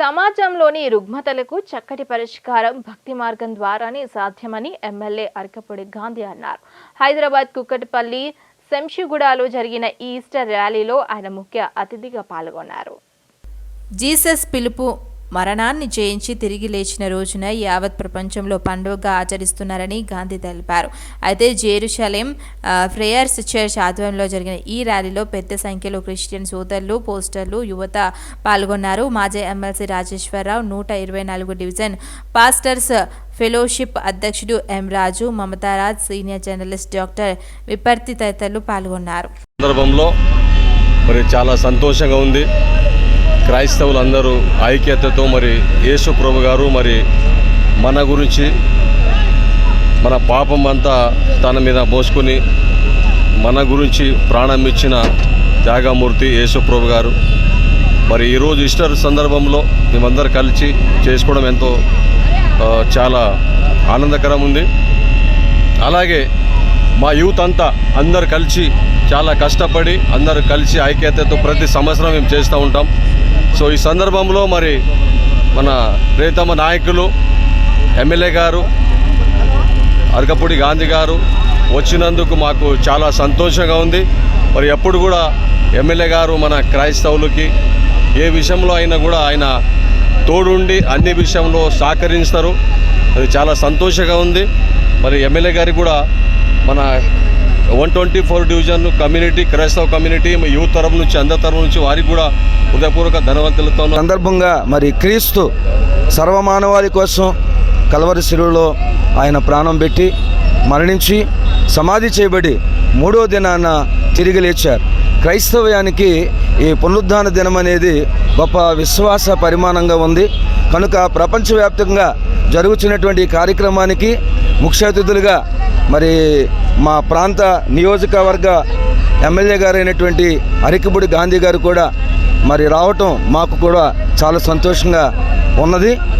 సమాజంలోని రుగ్మతలకు చక్కటి పరిష్కారం భక్తి మార్గం ద్వారానే సాధ్యమని ఎమ్మెల్యే అరకపూడి గాంధీ అన్నారు. హైదరాబాద్ కుక్కటిపల్లి శంషిగూడలో జరిగిన ఈ ఈస్టర్ ర్యాలీలో ఆయన ముఖ్య అతిథిగా పాల్గొన్నారు. జీసస్ పిలుపు మరణాన్ని జయించి తిరిగి లేచిన రోజున యావత్ ప్రపంచంలో పండుగగా ఆచరిస్తున్నారని గాంధీ తెలిపారు. అయితే జేరుషలేం ఫ్రేయర్స్ చర్చ్ ఆధ్వర్యంలో జరిగిన ఈ ర్యాలీలో పెద్ద సంఖ్యలో క్రిస్టియన్ సోదరులు పోస్టర్లు యువత పాల్గొన్నారు. మాజీ ఎమ్మెల్సీ రాజేశ్వరరావు నూట ఇరవై నాలుగు డివిజన్ పాస్టర్స్ ఫెలోషిప్ అధ్యక్షుడు M Raju Mamataraj senior journalist doctor Viparthi తదితరులు పాల్గొన్నారు. సందర్భంలో మరి చాలా సంతోషంగా ఉంది. క్రైస్తవులందరూ ఐక్యతతో మరి యేసు ప్రభు గారు మరి మన గురించి మన పాపం అంతా తన మీద మోసుకొని మన గురించి ప్రాణం ఇచ్చిన త్యాగమూర్తి యేసుప్రభు గారు. మరి ఈరోజు ఈస్టర్ సందర్భంలో మేమందరూ కలిసి చేసుకోవడం ఎంతో చాలా ఆనందకరం ఉంది. అలాగే మా యూత్ అంతా అందరు కలిసి చాలా కష్టపడి అందరు కలిసి ఐక్యతతో ప్రతి సంవత్సరం మేము చేస్తూ ఉంటాం. సో ఈ సందర్భంలో మరి మన ప్రియతమ నాయకులు ఎమ్మెల్యే గారు అరకపూడి గాంధీ గారు వచ్చినందుకు మాకు చాలా సంతోషంగా ఉంది. మరి ఎప్పుడు కూడా ఎమ్మెల్యే గారు మన క్రైస్తవులకి ఏ విషయంలో అయినా కూడా ఆయన తోడుండి అన్ని విషయంలో సహకరిస్తారు. అది చాలా సంతోషంగా ఉంది. మరి ఎమ్మెల్యే గారికి కూడా మన one twenty four division community క్రైస్తవ కమ్యూనిటీ యూత్ తరఫు నుంచి అందరి తరఫు నుంచి వారికి కూడా హృదయపూర్వక ధనవంతులతో సందర్భంగా మరి క్రీస్తు సర్వమానవాళి కోసం కలవరి శిలువలో ఆయన ప్రాణం పెట్టి మరణించి సమాధి చేయబడి మూడో దినాన తిరిగి లేచారు. క్రైస్తవ్యానికి ఈ పునరుద్ధాన దినం అనేది గొప్ప విశ్వాస పరిమాణంగా ఉంది. కనుక ప్రపంచవ్యాప్తంగా జరుగుతున్నటువంటి ఈ కార్యక్రమానికి ముఖ్య అతిథులుగా మరి మా ప్రాంత నియోజకవర్గ ఎమ్మెల్యే గారైనటువంటి అరికబుడి గాంధీ గారు కూడా మరి రావటం మాకు కూడా చాలా సంతోషంగా ఉన్నది.